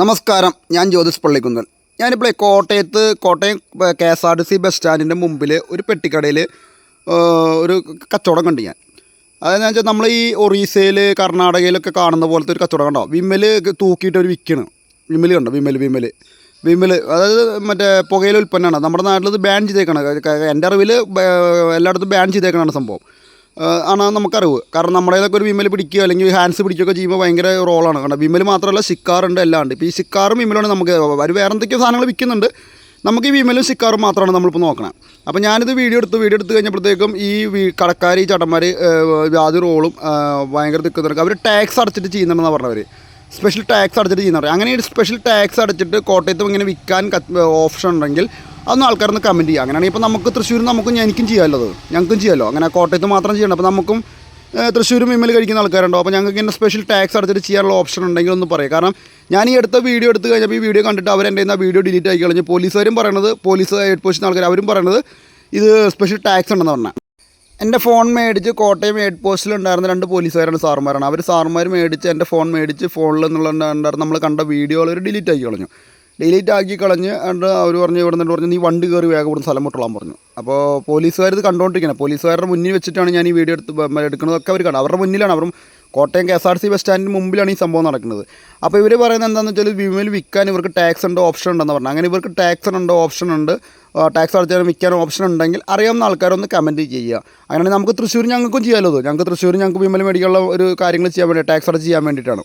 നമസ്കാരം ഞാൻ ജ്യോതിസ് പള്ളിക്കുന്നൽ. ഞാനിപ്പോൾ കോട്ടയത്ത് Kottayam K S R T C bus സ്റ്റാൻഡിന്റെ മുമ്പിൽ ഒരു പെട്ടിക്കടയിൽ ഒരു കച്ചവടം കണ്ടു ഞാൻ. അതെന്ന് വെച്ചാൽ നമ്മൾ ഈ ഒറീസയിൽ കർണാടകയിലൊക്കെ കാണുന്ന പോലത്തെ ഒരു കച്ചവടം കണ്ടോ? വിമ്മൽ തൂക്കിയിട്ട് ഒരു വിൽക്കണ് വിമ്മൽ കണ്ടോ? വിമ്മൽ വിമ്മൽ വിമ്മൽ അതായത് മറ്റേ പുകയില ഉൽപ്പന്നമാണ്. നമ്മുടെ നാട്ടിൽ ഇത് ബാൻ ചെയ്തേക്കണം എന്റെ അറിവിൽ എല്ലായിടത്തും ബാൻ ചെയ്തേക്കണമാണ് സംഭവം. ആണ് നമുക്കറിവ്. കാരണം നമ്മുടേതൊക്കെ ഒരു വിമൽ പിടിക്കുക അല്ലെങ്കിൽ ഹാൻഡ്സ് പിടിക്കുകയൊക്കെ ചെയ്യുമ്പോൾ ഭയങ്കര റോളാണ് കാരണം വിമൽ മാത്രമല്ല സിക്കാറുണ്ട് എല്ലാം ഉണ്ട് ഇപ്പോൾ ഈ സിക്കാറും വിമലാണ് നമുക്ക് അവർ വേറെ എന്തൊക്കെയോ സാധനങ്ങൾ വിൽക്കുന്നുണ്ട്. നമുക്ക് ഈ വിമലും സിക്കാറും മാത്രമാണ് നമ്മളിപ്പോൾ നോക്കണം. അപ്പോൾ ഞാനിത് വീഡിയോ എടുത്ത്. വീഡിയോ എടുത്ത് കഴിഞ്ഞപ്പോഴത്തേക്കും ഈ കടക്കാർ ഈ ചട്ടന്മാർ ജാതി റോളും ഭയങ്കര തിക്കുന്നുണ്ട്. അവർ ടാക്സ് അടച്ചിട്ട് ചെയ്യുന്നുണ്ടെന്ന് പറഞ്ഞവർ സ്പെഷ്യൽ ടാക്സ് അടച്ചിട്ട് ചെയ്യുന്നുണ്ട് അങ്ങനെ ഒരു സ്പെഷ്യൽ ടാക്സ് അടച്ചിട്ട് കോട്ടയത്തും ഇങ്ങനെ വിൽക്കാൻ ഓപ്ഷൻ ഉണ്ടെങ്കിൽ അതൊന്നും ആൾക്കാരൊന്ന് കമന്റ് ചെയ്യുക. അങ്ങനെയാണെങ്കിൽ ഇപ്പോൾ നമുക്ക് തൃശ്ശൂർ നമുക്കും എനിക്കും ചെയ്യാമല്ലോ അത്? ഞങ്ങൾക്കും ചെയ്യാമല്ലോ അങ്ങനെ കോട്ടയത്ത് മാത്രം ചെയ്യണം. അപ്പോൾ നമുക്കും തൃശ്ശൂരും വിമൽ കഴിക്കുന്ന ആൾക്കാരുണ്ടോ? അപ്പോൾ ഞങ്ങൾക്ക് ഇങ്ങനെ സ്പെഷ്യൽ ടാക്സ് അടച്ചിട്ട് ചെയ്യാനുള്ള ഓപ്ഷൻ ഉണ്ടെങ്കിൽ ഒന്ന് പറയാം. കാരണം ഞാൻ ഈ അടുത്ത വീഡിയോ എടുത്ത് കഴിഞ്ഞപ്പോൾ ഈ വീഡിയോ കണ്ടിട്ട് അവരെന്റെ ആ വീഡിയോ ഡിലീറ്റ് ആക്കി കളഞ്ഞു പോലീസുകാരും പറയണത് പോലീസ് ഹെഡ് പോസ്റ്റിന് ആൾക്കാർ അവരും പറയണത് ഇത് സ്പെഷ്യൽ ടാക്സ് ഉണ്ടെന്ന് പറഞ്ഞാൽ എന്റെ ഫോൺ മേടിച്ച് കോട്ടയം ഹെഡ് പോസ്റ്റിൽ ഉണ്ടായിരുന്ന രണ്ട് പോലീസുകാരാണ് സാറുമാരാണ്. അവർ സാറുമാർ മേടിച്ച് എന്റെ ഫോൺ മേടിച്ച് ഫോണിൽ നിന്നുള്ള നമ്മൾ കണ്ട വീഡിയോകൾ ഡിലീറ്റ് ആക്കി കളഞ്ഞു. ഡിലീറ്റ് ആക്കി കളഞ്ഞ് അണ്ട് അവർ പറഞ്ഞു ഇവിടെ നിന്ന് പറഞ്ഞു നീ വണ്ടി കയറി വേഗം ഇവിടുന്ന് സ്ഥലം വിട്ടോളാൻ പറഞ്ഞു. അപ്പോൾ പോലീസുകാർ ഇത് കണ്ടുകൊണ്ടിരിക്കുന്നത് പോലീസുകാരുടെ മുന്നിൽ വെച്ചിട്ടാണ് ഞാൻ ഈ വീഡിയോ എടുത്ത് എടുക്കുന്നതൊക്കെ അവർ കാണും അവരുടെ മുന്നിലാണ്. അവരും Kottayam K S R C bus സ്റ്റാൻഡിന് മുമ്പിലാണ് ഈ സംഭവം നടക്കുന്നത്. അപ്പോൾ ഇവർ പറയുന്നത് എന്താണെന്ന് വെച്ചാൽ വിമൽ വിൽക്കാൻ ഇവർക്ക് ടാക്സ് ഉണ്ട് ഓപ്ഷൻ ഉണ്ടെന്ന് പറഞ്ഞു. അങ്ങനെ ഇവർക്ക് ടാക്സ് ഉണ്ട് ഓപ്ഷൻ ഉണ്ട്. ടാക്സ് അടച്ചാൽ വിൽക്കാൻ ഓപ്ഷൻ ഉണ്ടെങ്കിൽ അറിയാവുന്ന ആൾക്കാരൊന്ന് കമന്റ് ചെയ്യുക. അങ്ങനെയാണെങ്കിൽ നമുക്ക് തൃശ്ശൂർ ഞങ്ങൾക്കും ചെയ്യാമല്ലോ ഞങ്ങൾക്ക് തൃശ്ശൂർ ഞങ്ങൾക്ക് വിമൽ മേടിക്കാനുള്ള ഒരു കാര്യങ്ങൾ ചെയ്യാൻ വേണ്ടി ടാക്സ് അടച്ച് ചെയ്യാൻ വേണ്ടിയിട്ടാണ്.